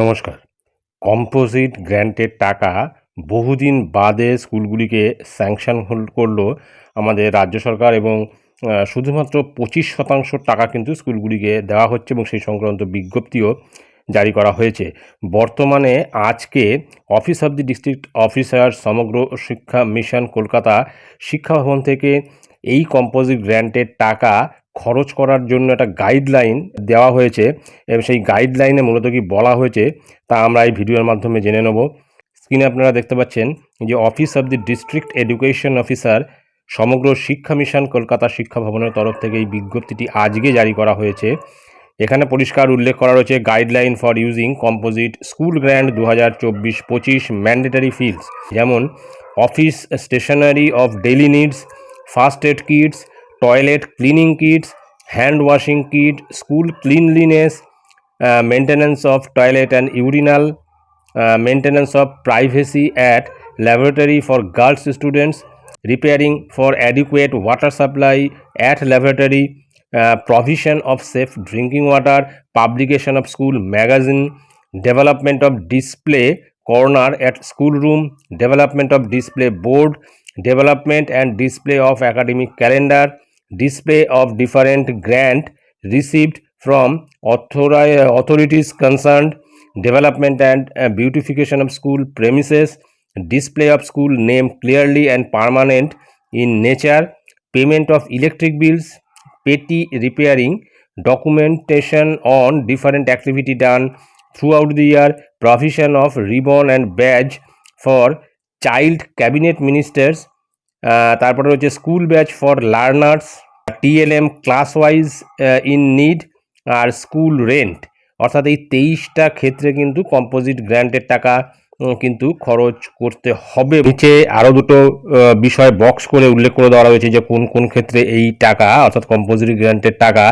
নমস্কার কম্পোজিট গ্র্যান্টের টাকা বহুদিন বাদে স্কুলগুলিকে স্যাংশন হোল্ড করল আমাদের রাজ্য সরকার এবং শুধুমাত্র পঁচিশ শতাংশ টাকা কিন্তু স্কুলগুলিকে দেওয়া হচ্ছে এবং সেই সংক্রান্ত বিজ্ঞপ্তিও জারি করা হয়েছে বর্তমানে আজকে office of the district officer Samagra Shiksha mission Kolkata শিক্ষা ভবন থেকে এই কম্পোজিট গ্র্যান্টের টাকা খরচ করার জন্য একটা গাইডলাইন দেওয়া হয়েছে এবং সেই গাইডলাইনে মূলত কি বলা হয়েছে তা আমরা এই ভিডিওর মাধ্যমে জেনে নেব স্ক্রিনে আপনারা দেখতে পাচ্ছেন যে office of the district education officer Samagra Shiksha mission Kolkata শিক্ষা ভবনের তরফ থেকে এই বিজ্ঞপ্তিটি আজকে জারি করা হয়েছে এখানে পরিষ্কার উল্লেখ করা রয়েছে guideline for using composite school grant দু হাজার চব্বিশ পঁচিশ ম্যান্ডেটারি ফিল্ডস যেমন office stationery of daily needs first aid kits toilet cleaning kits, hand washing kit, school cleanliness, uh, maintenance of toilet and urinal, uh, maintenance of privacy at laboratory for girls students, repairing for adequate water supply at laboratory, uh, provision of safe drinking water, publication of school magazine, development of display corner at schoolroom, development of display board, development and display of academic calendar, display of different grant received from authorities concerned, development and beautification of school premises, display of school name clearly and permanent in nature, payment of electric bills, petty repairing, documentation on different activity done throughout the year, provision of ribbon and badge for child cabinet ministers, তারপরে হচ্ছে school batch for learners TLM class wise in need R school rent অর্থাৎ এই তেইশটা ক্ষেত্রে কিন্তু composite গ্র্যান্টের টাকা কিন্তু খরচ করতে হবে নিচে আরও দুটো বিষয় বক্স করে উল্লেখ করে দেওয়া রয়েছে যে কোন কোন ক্ষেত্রে এই টাকা অর্থাৎ কম্পোজিটি গ্রান্টের টাকা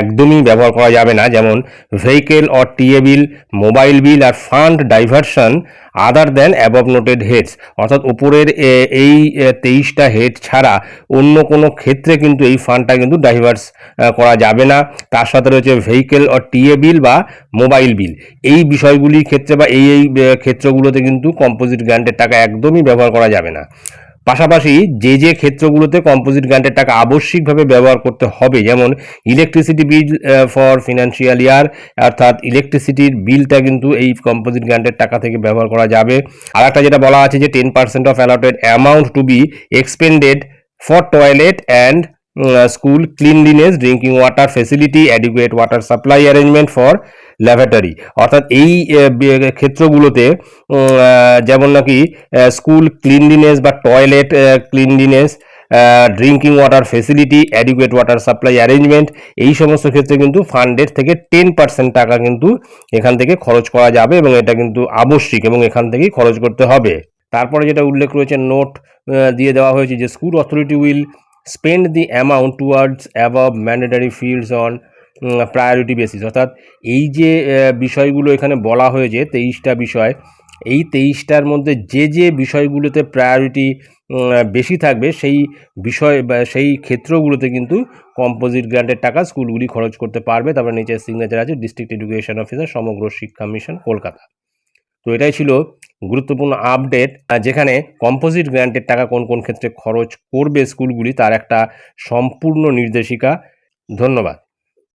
একদমই ব্যবহার করা যাবে না যেমন vehicle or TA bill mobile bill R fund diversion other than above noted heads অর্থাৎ ওপরের এই তেইশটা হেড ছাড়া অন্য কোনো ক্ষেত্রে কিন্তু এই ফান্ডটা কিন্তু ডাইভার্স করা যাবে না তার সাথে রয়েছে ভেহিকেল অর টিএ বিল বা মোবাইল বিল এই বিষয়গুলির ক্ষেত্রে বা এই এই ক্ষেত্রগুলো ক্ষেত্রগুলোতে কিন্তু কম্পোজিট গ্রান্টের টাকা একদমই ব্যবহার করা যাবে না পাশাপাশি যে যে ক্ষেত্রগুলোতে কম্পোজিট গ্রান্টের টাকা আবশ্যিকভাবে ব্যবহার করতে হবে যেমন electricity bill for financial year অর্থাৎ ইলেকট্রিসিটির বিলটা কিন্তু এই কম্পোজিট গ্রান্টের টাকা থেকে ব্যবহার করা যাবে আর একটা যেটা বলা আছে যে ten percent of allotted amount to be expended for toilet and school cleanliness drinking water facility adequate water supply arrangement for lavatory অর্থাৎ এই ক্ষেত্রগুলোতে যেমন নাকি স্কুল ক্লিনলিনেস বা toilet cleanliness drinking water facility adequate water supply arrangement এই সমস্ত ক্ষেত্রে কিন্তু ফান্ডের থেকে টেন পার্সেন্ট টাকা কিন্তু এখান থেকে খরচ করা যাবে এবং এটা কিন্তু আবশ্যিক এবং এখান থেকেই খরচ করতে হবে তারপরে যেটা উল্লেখ রয়েছে নোট দিয়ে দেওয়া হয়েছে যে school authority will spend the amount towards above mandatory fields on priority basis অর্থাৎ এই যে বিষয়গুলো এখানে বলা হয়েছে তেইশটা বিষয় এই তেইশটার মধ্যে যে যে বিষয়গুলোতে প্রায়োরিটি বেশি থাকবে সেই বিষয় বা সেই ক্ষেত্রগুলোতে কিন্তু কম্পোজিট গ্রান্টের টাকা স্কুলগুলি খরচ করতে পারবে তারপরে নিচের সিগনেচার আছে district education officer Samagra Shiksha mission Kolkata তো এটাই ছিল গুরুত্বপূর্ণ আপডেট যেখানে কম্পোজিট গ্রান্টের টাকা কোন কোন ক্ষেত্রে খরচ করবে স্কুলগুলি তার একটা সম্পূর্ণ নির্দেশিকা ধন্যবাদ